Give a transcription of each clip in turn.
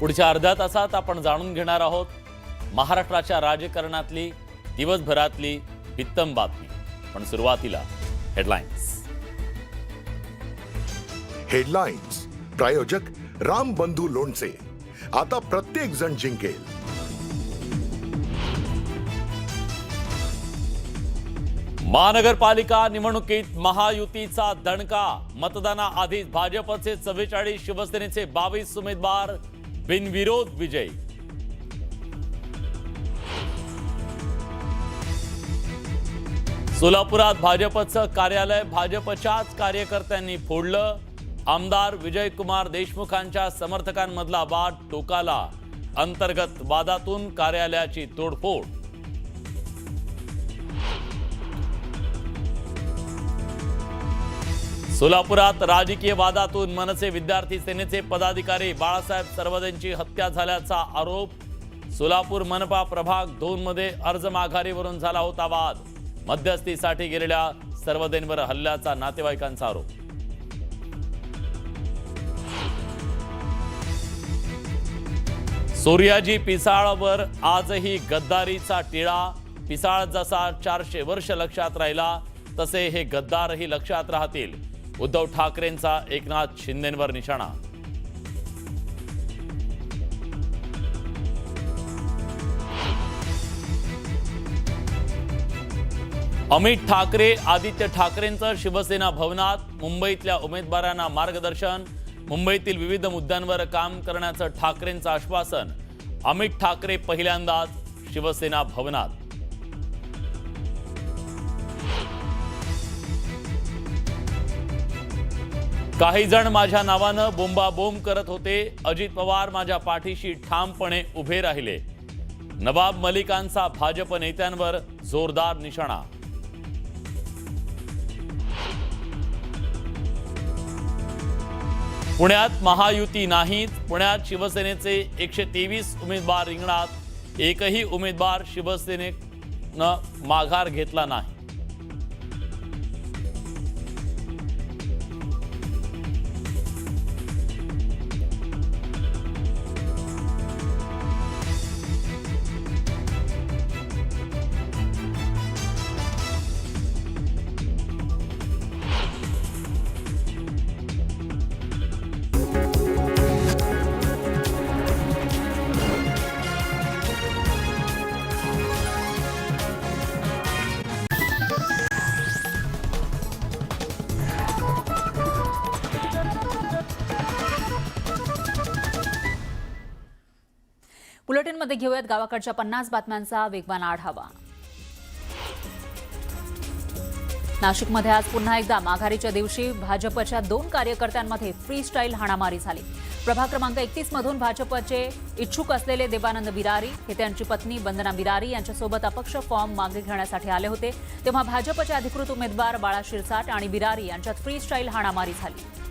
पुढच्या अर्ध्या तासात आपण जाणून घेणार आहोत महाराष्ट्राच्या राजकारणातली दिवसभरातली वित्तम बातमी. पण सुरुवातीला हेडलाईन्स हेडलाईन्स प्रायोजक राम बंधू लोणचे. आता प्रत्येक जण जिंकेल. महानगरपालिका निवडणुकीत महायुतीचा दणका. मतदानाआधीच भाजपचे चव्वेचाळीस शिवसेनेचे बावीस उमेदवार बिनविरोध विजयी. सोलापुरात भाजपचं कार्यालय भाजपच्याच कार्यकर्त्यांनी फोडलं. आमदार विजयकुमार देशमुखांच्या समर्थकांमधला वाद टोकाला. अंतर्गत वादातून कार्यालयाची तोडफोड. सोलापुरात राजकीय वादातून मनसे विद्यार्थी सेनेचे पदाधिकारी बाळासाहेब सर्वदेंची हत्या झाल्याचा आरोप. सोलापूर मनपा प्रभाग दोनमध्ये अर्ज माघारीवरून झाला होता वाद. मध्यस्थीसाठी गेलेल्या सर्वदेंवर हल्ल्याचा नातेवाईकांचा आरोप. सूर्याजी पिसाळवर आजही गद्दारीचा टिळा. पिसाळ जसा चारशे वर्ष लक्षात राहिला तसे हे गद्दारही लक्षात राहतील. उद्धव ठाकरेंचा एकनाथ शिंदेंवर निशाणा. अमित ठाकरे आदित्य ठाकरेंचं शिवसेना भवनात मुंबईतल्या उमेदवारांना मार्गदर्शन मुंबईतील विविध मुद्द्यांवर काम करण्याचं ठाकरेंचं आश्वासन. अमित ठाकरे पहिल्यांदाच शिवसेना भवनात. काही जण माझ्या नावानं बोंबाबोंब करत होते. अजित पवार माझ्या पाठीशी ठामपणे उभे राहिले. नवाब मलिकांचा भाजप नेत्यांवर जोरदार निशाणा. पुण्यात महायुती नाहीत. पुण्यात शिवसेनेचे एकशे तेवीस उमेदवार रिंगणात. एकही उमेदवार शिवसेनेनं माघार घेतला नाही. बुलेटिनमध्ये घेऊयात गावाकडच्या पन्नास बातम्यांचा वेगवान आढावा. नाशिकमध्ये आज पुन्हा एकदा माघारीच्या दिवशी भाजपच्या दोन कार्यकर्त्यांमध्ये फ्री स्टाईल हाणामारी झाली. प्रभाग क्रमांक एकतीस मधून भाजपचे इच्छुक असलेले देवानंद बिरारी हे त्यांची पत्नी वंदना बिरारी यांच्यासोबत अपक्ष फॉर्म मागे घेण्यासाठी आले होते. तेव्हा भाजपचे अधिकृत उमेदवार बाळा शिरसाट आणि बिरारी यांच्यात फ्री स्टाईल हाणामारी झाली.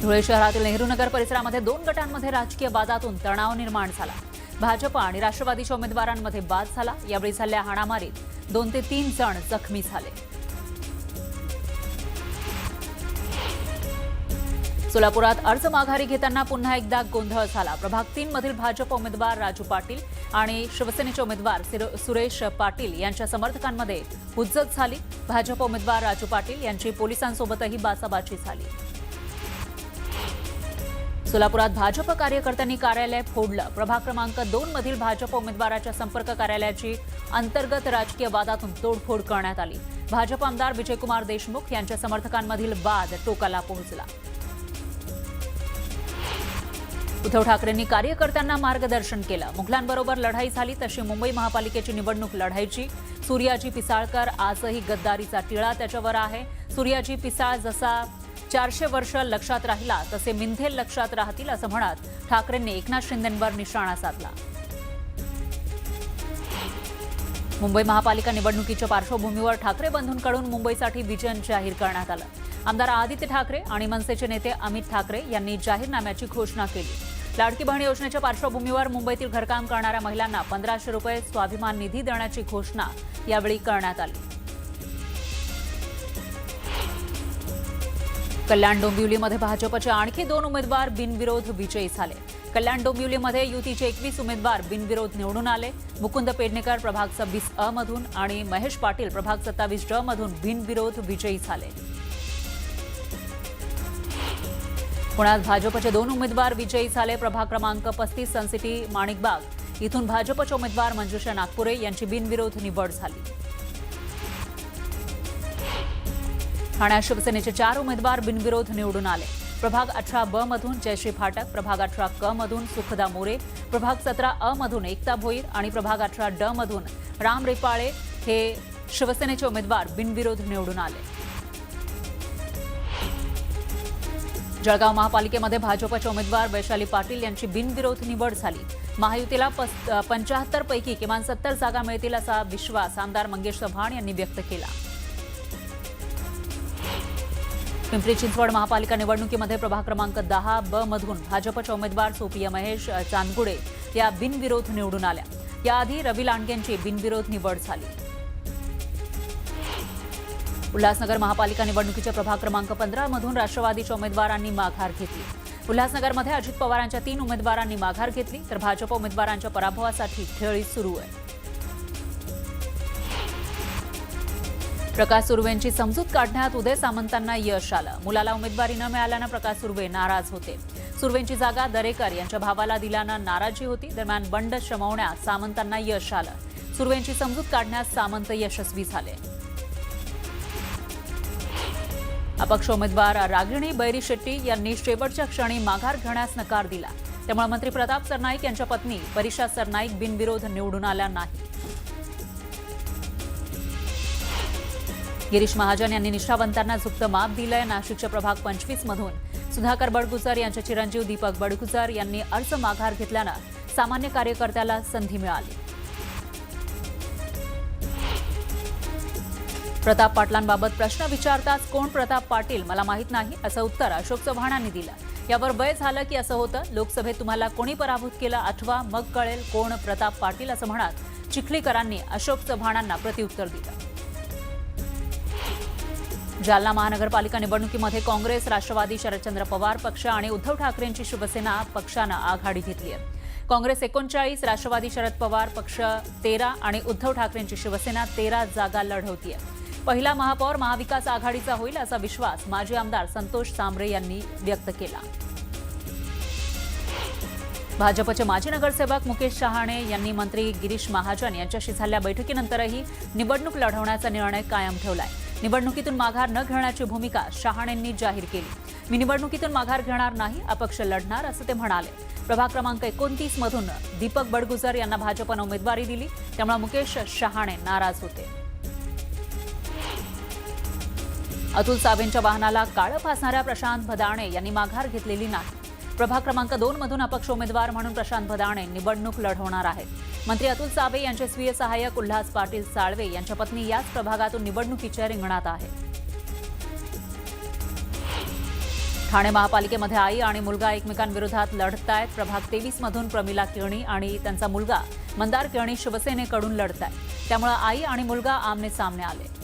धुळे शहरातील नेहरू नगर परिसरामध्ये दोन गटांमध्ये राजकीय वादातून तणाव निर्माण झाला. भाजप आणि राष्ट्रवादीच्या उमेदवारांमध्ये बाद झाला. यावेळी झालेल्या हाणामारीत दोन ते तीन जण जखमी झाले. सोलापुरात अर्ज माघारी घेताना पुन्हा एकदा गोंधळ झाला. प्रभाग तीन मधील भाजप उमेदवार राजू पाटील आणि शिवसेनेचे उमेदवार सुरेश पाटील यांच्या समर्थकांमध्ये हुज्जत झाली. भाजप उमेदवार राजू पाटील यांची पोलिसांसोबतही बाचाबाची झाली. सोलापुरात भाजप कार्यकर्त्यांनी कार्यालय फोडलं. प्रभाग क्रमांक दोन मधील भाजप उमेदवाराच्या संपर्क कार्यालयाची अंतर्गत राजकीय वादातून तोडफोड करण्यात आली. भाजप आमदार विजयकुमार देशमुख यांच्या समर्थकांमधील वाद टोकाला पोहोचला. उद्धव ठाकरेंनी कार्यकर्त्यांना मार्गदर्शन केलं. मुघलांबरोबर लढाई झाली तशी मुंबई महापालिकेची निवडणूक लढायची. सूर्याजी पिसाळकर आजही गद्दारीचा टिळा त्याच्यावर आहे. सूर्याजी पिसाळ जसा चारशे वर्ष लक्षात राहिला तसे मिंधेल लक्षात राहतील असं म्हणत ठाकरेंनी एकनाथ शिंदेंवर निशाणा साधला. मुंबई महापालिका निवडणुकीच्या पार्श्वभूमीवर ठाकरे बंधूंकडून मुंबईसाठी विजन जाहीर करण्यात आलं. आमदार आदित्य ठाकरे आणि मनसेचे नेते अमित ठाकरे यांनी जाहीरनाम्याची घोषणा केली. लाडकी बहीण योजनेच्या पार्श्वभूमीवर मुंबईतील घरकाम करणाऱ्या महिलांना पंधराशे रुपये स्वाभिमान निधी देण्याची घोषणा यावेळी करण्यात आली. कल्याण डोंबिवलीमध्ये भाजपचे आणखी दोन उमेदवार बिनविरोध विजयी झाले. कल्याण डोंबिवलीमध्ये युतीचे एकवीस उमेदवार बिनविरोध निवडून आले. मुकुंद पेडणेकर प्रभाग सव्वीस अ मधून आणि महेश पाटील प्रभाग सत्तावीस ड मधून बिनविरोध विजयी झाले. पुण्यात भाजपचे दोन उमेदवार विजयी झाले. प्रभाग क्रमांक पस्तीस सनसिटी माणिकबाग. इथून भाजपचे उमेदवार मंजुषा नागपुरे यांची बिनविरोध निवड झाली. ठाण्यात शिवसेनेचे चार उमेदवार बिनविरोध निवडून आले. प्रभाग अठरा ब मधून जयश्री फाटक प्रभाग अठरा क मधून सुखदा मोरे प्रभाग सतरा अ मधून एकता भोईर आणि प्रभाग अठरा ड मधून राम रेपाळे हे शिवसेनेचे उमेदवार बिनविरोध निवडून आले. जळगाव महापालिकेमध्ये भाजपचे उमेदवार वैशाली पाटील यांची बिनविरोध निवड झाली. महायुतीला पंचाहत्तर पैकी किमान सत्तर जागा मिळतील असा विश्वास आमदार मंगेश चव्हाण यांनी व्यक्त केला. पिंपरी चिंचवड महापालिका निवडणुकीमध्ये प्रभाग क्रमांक दहा ब मधून भाजपच्या उमेदवार सोपिया महेश चांदगुडे या बिनविरोध निवडून आल्या. याआधी रवी लांडगेंची बिनविरोध निवड झाली. उल्हासनगर महापालिका निवडणुकीच्या प्रभाग क्रमांक पंधरा मधून राष्ट्रवादीच्या उमेदवारांनी माघार घेतली. उल्हासनगरमध्ये अजित पवारांच्या तीन उमेदवारांनी माघार घेतली तर भाजप उमेदवारांच्या पराभवासाठी खेळी सुरू आहे. प्रकाश सुर्वेंची समजूत काढण्यात उदय सामंतांना यश आलं. मुलाला उमेदवारी न मिळाल्यानं प्रकाश सुर्वे नाराज होते. सुर्वेंची जागा दरेकर यांच्या भावाला दिल्यानं नाराजी होती. दरम्यान बंड शमवण्यात सामंतांना यश आलं. सुर्वेंची समजूत काढण्यात सामंत यशस्वी झाले. अपक्ष उमेदवार रागिणी बैरी शेट्टी यांनी शेवटच्या क्षणी माघार घेण्यास नकार दिला. त्यामुळे मंत्री प्रताप सरनाईक यांच्या पत्नी परीक्षा सरनाईक बिनविरोध निवडून आल्या नाही गिरीश महाजन यांनी निष्ठावंतांना झुकतं माप दिलंय. नाशिकच्या प्रभाग पंचवीसमधून सुधाकर बडगुजर यांचे चिरंजीव दीपक बडगुजर यांनी अर्ज माघार घेतल्यानं सामान्य कार्यकर्त्याला संधी मिळाली. प्रताप पाटलांबाबत प्रश्न विचारताच कोण प्रताप पाटील? मला माहीत नाही असं उत्तर अशोक चव्हाणांनी दिलं. यावर वय झालं की असं होतं? लोकसभेत तुम्हाला कोणी पराभूत केलं? आठवा मग कळेल कोण प्रताप पाटील असं म्हणत चिखलीकरांनी अशोक चव्हाणांना प्रत्युत्तर दिलं. जालना महानगरपालिका निवडणुकीमध्ये काँग्रेस राष्ट्रवादी शरदचंद्र पवार पक्ष आणि उद्धव ठाकरेंची शिवसेना पक्षानं आघाडी घेतली आहे. काँग्रेस एकोणचाळीस राष्ट्रवादी शरद पवार पक्ष तेरा आणि उद्धव ठाकरेंची शिवसेना तेरा जागा लढवतीये. पहिला महापौर महाविकास आघाडीचा होईल असा विश्वास माजी आमदार संतोष सांबरे यांनी व्यक्त केला. भाजपचे माजी नगरसेवक मुकेश शहाणे यांनी मंत्री गिरीश महाजन यांच्याशी झालेल्या बैठकीनंतरही निवडणूक लढवण्याचा निर्णय कायम ठेवलाय. निवडणुकीतून माघार न घेण्याची भूमिका शहाणेंनी जाहीर केली. मी निवडणुकीतून माघार घेणार नाही अपक्ष लढणार असं ते म्हणाले. प्रभाग क्रमांक एकोणतीस मधून दीपक बडगुजर यांना भाजपनं उमेदवारी दिली त्यामुळे मुकेश शहाणे नाराज होते. अतुल सावेंच्या वाहनाला काळं फासणाऱ्या प्रशांत भदाणे यांनी माघार घेतलेली नाही. प्रभाग क्रमांक दोन मधून अपक्ष उमेदवार म्हणून प्रशांत भदाणे निवडणूक लढवणार आहेत. मंत्री अतुल सावे यांचे स्वीय सहाय्यक उल्हास पाटील साळवे यांच्या पत्नी याच प्रभागातून निवडणुकीच्या रिंगणात आहेत. ठाणे महापालिकेमध्ये आई आणि मुलगा एकमेकांविरोधात लढतायत. प्रभाग तेवीस मधून प्रमिला किरणी आणि त्यांचा मुलगा मंदार किरणी शिवसेनेकडून लढताय त्यामुळे आई आणि मुलगा आमने सामने आले.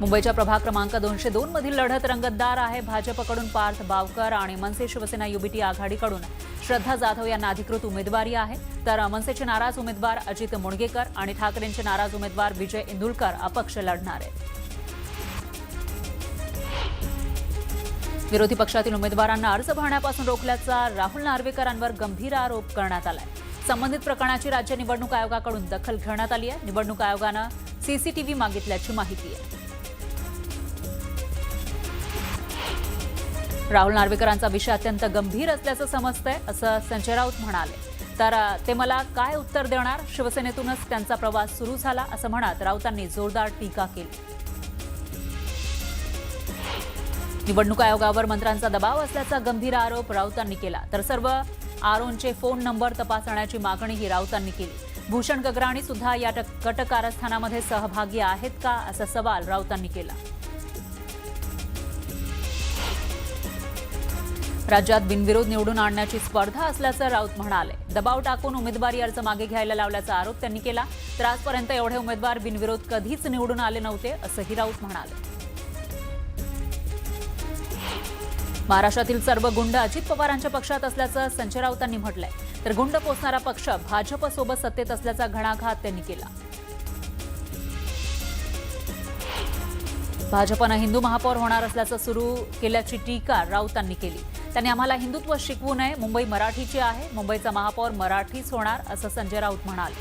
मुंबईच्या प्रभाग क्रमांक दोनशे दोन मधील लढत रंगतदार आहे. भाजपकडून पार्थ बावकर आणि मनसे शिवसेना युबीटी आघाडीकडून श्रद्धा जाधव यांना अधिकृत उमेदवारी आहे. तर मनसेचे नाराज उमेदवार अजित मुणगेकर आणि ठाकरेंचे नाराज उमेदवार विजय इंदुलकर अपक्ष लढणार आहेत. विरोधी पक्षातील उमेदवारांना अर्ज भरण्यापासून रोखल्याचा राहुल नार्वेकरांवर गंभीर आरोप करण्यात आलाय. संबंधित प्रकरणाची राज्य निवडणूक आयोगाकडून दखल घेण्यात आली आहे. निवडणूक आयोगानं सीसीटीव्ही मागितल्याची माहिती आहे. राहुल नार्वेकरांचा विषय अत्यंत गंभीर असल्याचं समजतंय असं संजय राऊत म्हणाले. तर ते मला काय उत्तर देणार? शिवसेनेतूनच त्यांचा प्रवास सुरू झाला असं म्हणत राऊतांनी जोरदार टीका केली. निवडणूक आयोगावर मंत्र्यांचा दबाव असल्याचा गंभीर आरोप राऊतांनी केला. तर सर्व आरोनचे फोन नंबर तपासण्याची मागणीही राऊतांनी केली. भूषण गगराणी सुद्धा या कट कारस्थानामध्ये सहभागी आहेत का? असा सवाल राऊतांनी केला. राज्यात बिनविरोध निवडून आणण्याची स्पर्धा असल्याचं राऊत म्हणाले. दबाव टाकून उमेदवारी अर्ज मागे घ्यायला लावल्याचा आरोप त्यांनी केला. तर आजपर्यंत एवढे उमेदवार बिनविरोध कधीच निवडून आले नव्हते असंही राऊत म्हणाले. महाराष्ट्रातील सर्व गुंड अजित पवारांच्या पक्षात असल्याचं संजय राऊतांनी म्हटलंय. तर गुंड पोचणारा पक्ष भाजपसोबत सत्तेत असल्याचा घणाघात त्यांनी केला. भाजपनं हिंदू महापौर होणार असल्याचं सुरू केल्याची टीका राऊतांनी केली. त्यांनी आम्हाला हिंदुत्व शिकवू नये. मुंबई मराठीची आहे. मुंबईचा महापौर मराठीच होणार असं संजय राऊत म्हणाले.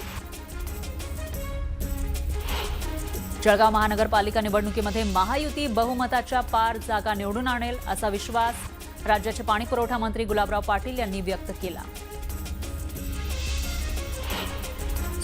जळगाव महानगरपालिका निवडणुकीमध्ये महायुती बहुमताच्या पार जागा निवडून आणेल असा विश्वास राज्याचे पाणी पुरवठा मंत्री गुलाबराव पाटील यांनी व्यक्त केला.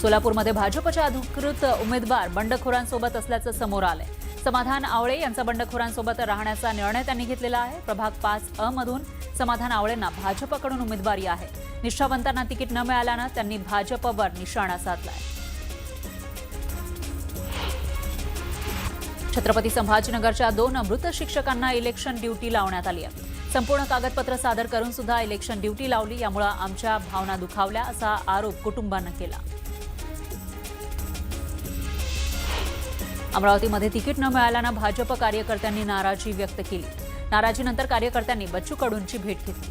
सोलापूरमध्ये भाजपच्या अधिकृत उमेदवार बंडखोरांसोबत असल्याचं समोर आलंय. समाधान आवळे यांचा बंडखोरांसोबत राहण्याचा निर्णय त्यांनी घेतलेला आहे. प्रभाग पाच अ मधून समाधान आवळेंना भाजपकडून उमेदवारी आहे. निष्ठावंतांना तिकीट न मिळाल्यानं त्यांनी भाजपवर निशाणा साधलाय. छत्रपती संभाजीनगरच्या दोन मृत शिक्षकांना इलेक्शन ड्युटी लावण्यात आली आहे. संपूर्ण कागदपत्र सादर करून सुद्धा इलेक्शन ड्युटी लावली यामुळे आमच्या भावना दुखावल्या असा आरोप कुटुंबानं केला. अमरावतीमध्ये तिकीट न मिळाल्यानं भाजप कार्यकर्त्यांनी नाराजी व्यक्त केली. नाराजीनंतर कार्यकर्त्यांनी बच्चू कडूंची भेट घेतली.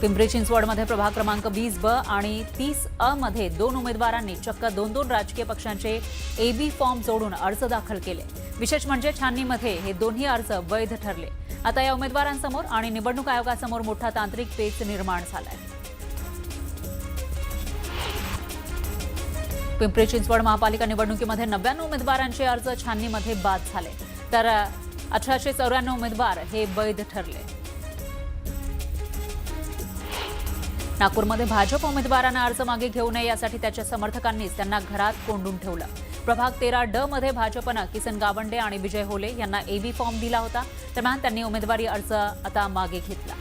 पिंपरी चिंचवडमध्ये प्रभाग क्रमांक वीस ब आणि तीस अ मध्ये दोन उमेदवारांनी चक्क दोन दोन राजकीय पक्षांचे एबी फॉर्म जोडून अर्ज दाखल केले. विशेष म्हणजे छाननीमध्ये हे दोन्ही अर्ज वैध ठरले. आता या उमेदवारांसमोर आणि निवडणूक आयोगासमोर मोठा तांत्रिक पेच निर्माण झालाय. पिंपरी चिंचवड महापालिका निवडणुकीमध्ये नव्याण्णव उमेदवारांचे अर्ज छाननीमध्ये बाद झाले. तर अठराशे चौऱ्याण्णव उमेदवार हे वैध ठरले. नागपूरमध्ये भाजप उमेदवारांना अर्ज मागे घेऊ नये यासाठी त्याच्या समर्थकांनीच त्यांना घरात कोंडून ठेवलं. प्रभाग तेरा ड मध्ये भाजपनं किसन गावंडे आणि विजय होले यांना एबी फॉर्म दिला होता. दरम्यान त्यांनी उमेदवारी अर्ज आता मागे घेतला.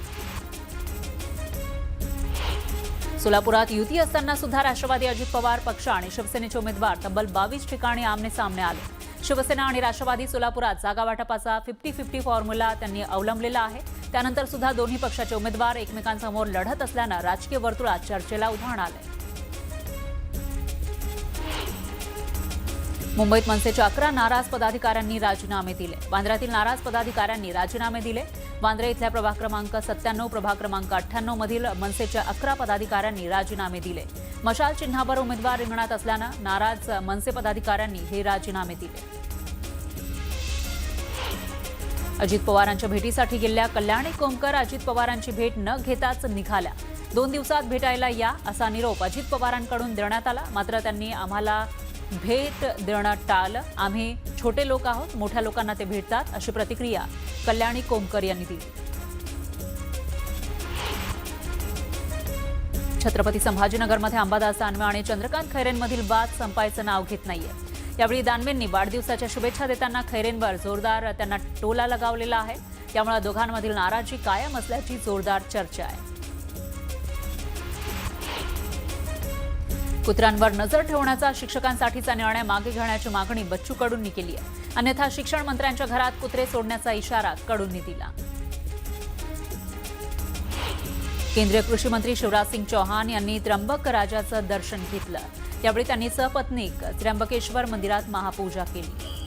सोलापुरात युती असताना सुद्धा राष्ट्रवादी अजित पवार पक्ष आणि शिवसेनेचे उमेदवार तब्बल बावीस ठिकाणी आमने सामने आले. शिवसेना आणि राष्ट्रवादी सोलापुरात जागा वाटपाचा फिफ्टी फिफ्टी फॉर्म्युला त्यांनी अवलंबलेला आहे. त्यानंतर सुद्धा दोन्ही पक्षाचे उमेदवार एकमेकांसमोर लढत असल्यानं राजकीय वर्तुळात चर्चेला उधाण आलंय. मुंबईत मनसेच्या अकरा नाराज पदाधिकाऱ्यांनी राजीनामे दिले. वांद्र्यातील नाराज पदाधिकाऱ्यांनी राजीनामे दिले. वांद्रे इथल्या प्रभाग क्रमांक सत्त्याण्णव प्रभाग क्रमांक अठ्ठ्याण्णव मधील मनसेच्या अकरा पदाधिकाऱ्यांनी राजीनामे दिले. मशाल चिन्हावर उमेदवार रिंगणात असल्यानं नाराज मनसे पदाधिकाऱ्यांनी हे राजीनामे दिले. अजित पवारांच्या भेटीसाठी गेलेल्या कल्याणी कोमकर अजित पवारांची भेट न घेताच निघाल्या. दोन दिवसात भेटायला या असा निरोप अजित पवारांकडून देण्यात आला. मात्र त्यांनी आम्हाला भेट देणं टाळलं आम्ही छोटे लोक आहोत मोठ्या लोकांना ते भेटतात अशी प्रतिक्रिया कल्याणी कोमकर यांनी दिली. छत्रपती संभाजीनगरमध्ये अंबादास दानवे आणि चंद्रकांत खैरेंमधील वाद संपायचं नाव घेत नाहीये. यावेळी दानवेंनी वाढदिवसाच्या शुभेच्छा देताना खैरेंवर जोरदार त्यांना टोला लगावलेला आहे. त्यामुळे दोघांमधील नाराजी कायम असल्याची जोरदार चर्चा आहे. कुत्र्यांवर नजर ठेवण्याचा शिक्षकांसाठीचा निर्णय मागे घेण्याची मागणी बच्चू कडूंनी केली आहे. अन्यथा शिक्षण मंत्र्यांच्या घरात कुत्रे सोडण्याचा इशारा कडूंनी दिला. केंद्रीय कृषी मंत्री शिवराज सिंग चौहान यांनी त्र्यंबक राजाचं दर्शन घेतलं. यावेळी त्यांनी सपत्नीक त्र्यंबकेश्वर मंदिरात महापूजा केली.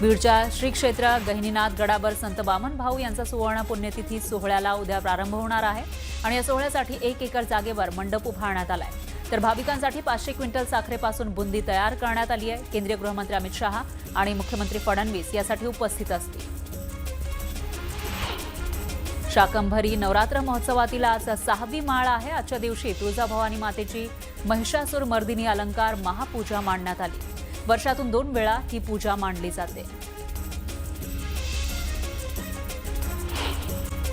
बीडच्या श्री क्षेत्र गहिनीनाथ गडावर संत बामन भाऊ यांचा सुवर्ण पुण्यतिथी सोहळ्याला उद्या प्रारंभ होणार आहे. आणि या सोहळ्यासाठी एक एकर जागेवर मंडप उभारण्यात आलाय. तर भाविकांसाठी पाचशे क्विंटल साखरेपासून बुंदी तयार करण्यात आली आहे. केंद्रीय गृहमंत्री अमित शहा आणि मुख्यमंत्री फडणवीस यासाठी उपस्थित असतील. शाकंभरी नवरात्र महोत्सवातील आज सहावी माळ आहे. आजच्या दिवशी तुळजाभवानी मातेची महिषासूर मर्दिनी अलंकार महापूजा मांडण्यात आली. वर्षातून दोन वेळा ही पूजा मांडली जाते.